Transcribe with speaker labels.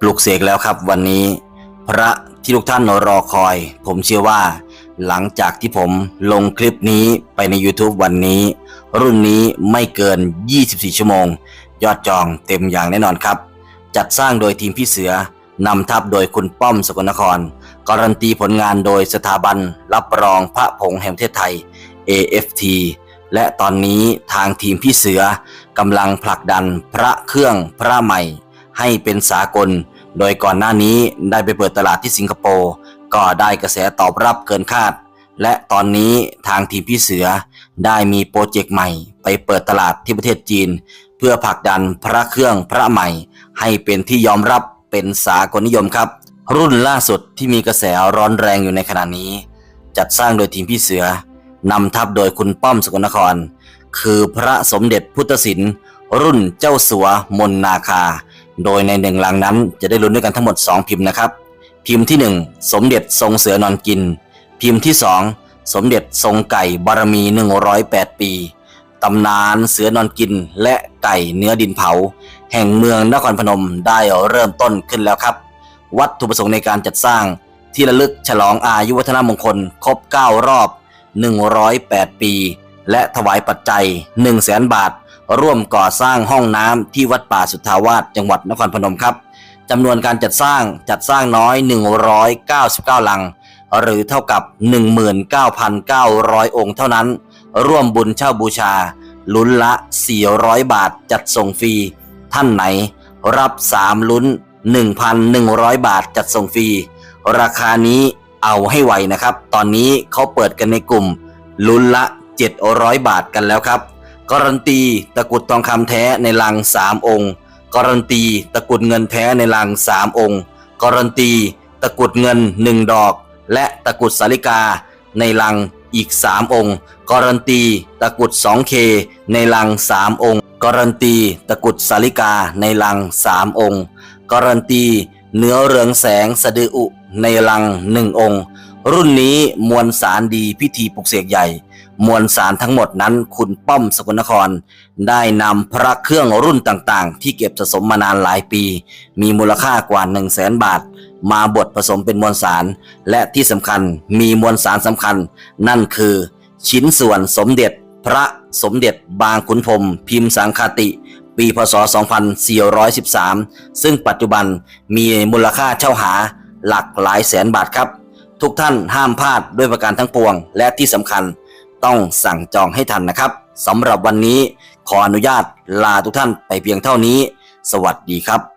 Speaker 1: ปลุกเสกแล้วครับวันนี้ พระที่ทุกท่านรอคอย ผมเชื่อว่า หลังจากที่ผมลงคลิปนี้ไปใน YouTube วันนี้ รุ่นนี้ไม่เกิน 24 ชั่วโมง ยอดจองเต็มอย่างแน่นอนครับ จัดสร้างโดยทีมพี่เสือนำทัพโดยคุณป้อมสกลนคร การันตีผลงานโดยสถาบันรับรองพระผงแห่งประเทศไทย AFT และตอนนี้ทางทีมพี่เสือกำลังผลักดันพระเครื่องพระใหม่ ให้เป็นสากล โดยก่อนหน้านี้ได้ไปเปิดตลาดที่สิงคโปร์ก็ได้กระแสตอบรับเกินคาด และตอนนี้ทางทีมพี่เสือได้มีโปรเจกต์ใหม่ไปเปิดตลาดที่ประเทศจีน เพื่อผลักดันพระเครื่องพระใหม่ ให้เป็นที่ยอมรับเป็นสากลนิยมครับ รุ่นล่าสุดที่มีกระแสร้อนแรงอยู่ในขณะนี้ จัดสร้างโดยทีมพี่เสือนำทัพโดยคุณป้อมสกลนคร คือพระสมเด็จพุทธศิลป์รุ่นเจ้าสัวมนนาคา โดยในหนึ่งลังนั้นจะได้ลุ้นด้วยกันทั้งหมด 2 พิมพ์นะครับ พิมพ์ที่ 1 สมเด็จทรงเสือนอนกิน พิมพ์ที่ 2 สมเด็จทรงไก่บารมี 108 ปีตำนานเสือนอนกินและไก่เนื้อดินเผา แห่งเมืองนครพนมได้เริ่มต้นขึ้นแล้วครับ วัตถุประสงค์ในการจัดสร้างที่ระลึกฉลองอายุวัฒนมงคล ครบ 9 รอบ 108 ปี และถวายปัจจัย 1 0 0 0 0แสนบาท ร่วมก่อสร้างห้องน้ำที่วัดป่าสุทธาวาสจังหวัดนครพนมครับจำนวนการจัดสร้างจัดสร้างน้อย 199 ลัง หรือเท่ากับ 19,900 องค์เท่านั้น ร่วมบุญเช่าบูชา ลุ้นละ 400 บาทจัดส่งฟรี ท่านไหน รับ 3 ลุ้น 1,100 บาทจัดส่งฟรี ราคานี้เอาให้ไวนะครับ ตอนนี้เขาเปิดกันในกลุ่ม ลุ้นละ 700 บาทกันแล้วครับ การันตีตะกุดทองคำแท้ในลัง3องค์ การันตีตะกุดเงินแท้ในลัง3องค์ การันตีตะกุดเงิน1ดอก และตะกุดสาลิกาในลังอีก3องค์ การันตีตะกุด 2K ในลัง3องค์ การันตีตะกุดสาลิกาในลัง3องค์ การันตีเนื้อเรืองแสงสะดืออุในลังหนึ่งองค์ รุ่นนี้มวลสารดีพิธีปลุกเสกใหญ่ มวลสารทั้งหมดนั้นคุณป้อมสกลนคร ได้นำพระเครื่องรุ่นต่างๆ ที่เก็บสะสมมานานหลายปี มีมูลค่ากว่า 1 0 0 0 0แสนบาท มาบดผสมเป็นมวลสาร และที่สำคัญมีมวลสารสำคัญ นั่นคือ ชิ้นส่วนสมเด็จ พระสมเด็จบางขุนพรมพิมพ์สังคติปีพศ 2413 ซึ่งปัจจุบันมีมูลค่าเช่าหาหลักหลายแสนบาทครับ ทุกท่านห้ามพลาดด้วยประการทั้งปวง และที่สำคัญต้องสั่งจองให้ทันนะครับสำหรับวันนี้ขออนุญาตลาทุกท่านไปเพียงเท่านี้ สวัสดีครับ